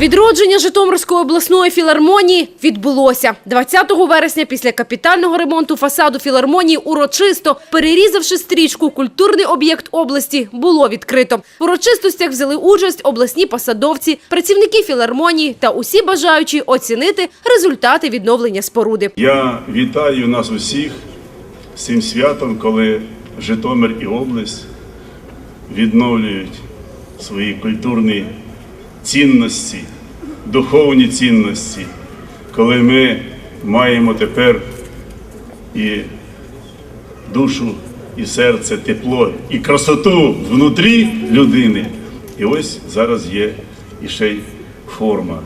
Відродження Житомирської обласної філармонії відбулося 20 вересня. Після капітального ремонту фасаду філармонії урочисто перерізавши стрічку, культурний об'єкт області було відкрито. В урочистостях взяли участь обласні посадовці, працівники філармонії та усі бажаючі оцінити результати відновлення споруди. Я вітаю нас усіх з цим святом, коли Житомир і область відновлюють свої культурні цінності, духовні цінності, коли ми маємо тепер і душу, і серце, тепло, і красоту внутрі людини. І ось зараз є і ще й форма.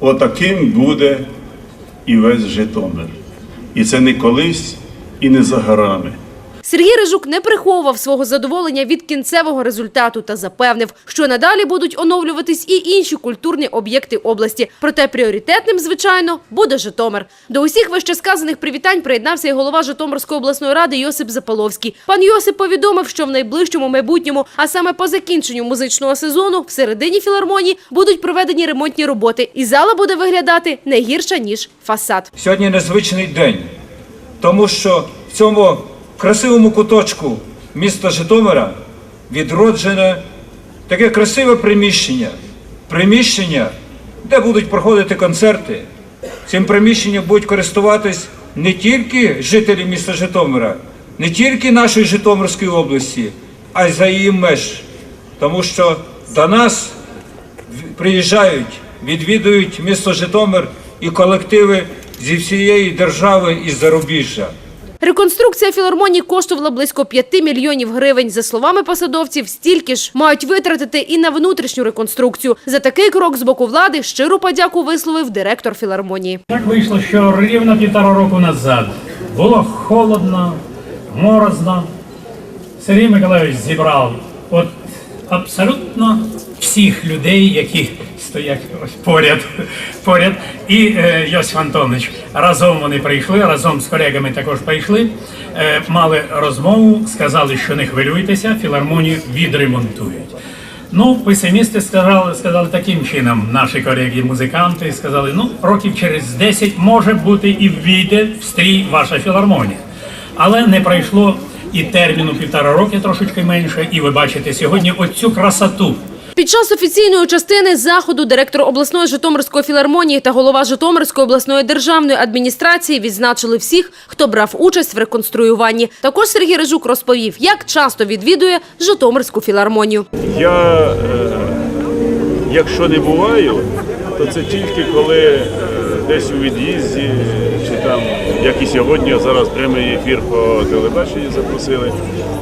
Отаким буде і весь Житомир. І це не колись і не за горами. Сергій Рижук не приховував свого задоволення від кінцевого результату та запевнив, що надалі будуть оновлюватись і інші культурні об'єкти області. Проте пріоритетним, звичайно, буде Житомир. До усіх вищесказаних привітань приєднався і голова Житомирської обласної ради Йосип Запаловський. Пан Йосип повідомив, що в найближчому майбутньому, а саме по закінченню музичного сезону, всередині філармонії будуть проведені ремонтні роботи, і зала буде виглядати не гірше ніж фасад. Сьогодні незвичний день, тому що в цьому красивому куточку міста Житомира відроджене таке красиве приміщення. Приміщення, де будуть проходити концерти. Цим приміщенням будуть користуватись не тільки жителі міста Житомира, не тільки нашої Житомирської області, а й за її меж. Тому що до нас приїжджають, відвідують місто Житомир і колективи зі всієї держави і зарубіжжя. Реконструкція філармонії коштувала близько 5 мільйонів гривень. За словами посадовців, стільки ж мають витратити і на внутрішню реконструкцію. За такий крок з боку влади щиру подяку висловив директор філармонії. Так вийшло, що рівно півтора року назад було холодно, морозно. Сергій Миколаївич зібрав от абсолютно всіх людей, які стоять ось поряд, поряд. І е, Йосиф Антонович. Разом вони прийшли, разом з колегами також прийшли, е, мали розмову, сказали, що не хвилюйтеся, філармонію відремонтують. Ну, песимісти сказали, сказали таким чином, наші колеги музиканти сказали, ну, років через 10 може бути і ввійде в стрій ваша філармонія. Але не пройшло і терміну півтора роки, трошечки менше, і ви бачите сьогодні оцю красоту. Під час офіційної частини заходу директор обласної Житомирської філармонії та голова Житомирської обласної державної адміністрації відзначили всіх, хто брав участь в реконструюванні. Також Сергій Рижук розповів, як часто відвідує Житомирську філармонію. Я, е, якщо не буваю, то це тільки коли е, десь у від'їзді, чи там, як і сьогодні, зараз прямий ефір по телебаченню запросили.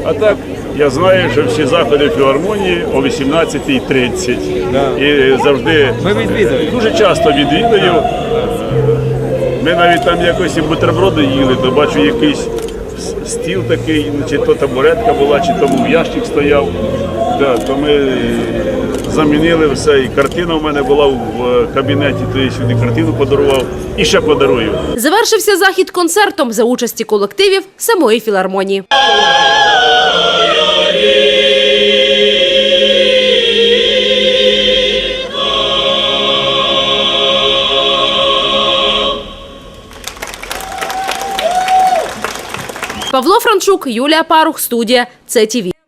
А так, я знаю, що всі заходи філармонії о 18.30. І завжди дуже часто відвідую. Е, Ми навіть там якось і бутерброди їли, то бачу якийсь стіл такий, чи то табуретка була, чи то ящик стояв. Да, то ми е, замінили все. І картина в мене була в кабінеті, то я сюди картину подарував і ще подарую. Завершився захід концертом за участі колективів самої філармонії. Павло Франчук, Юлія Парух, студія ЦТВ.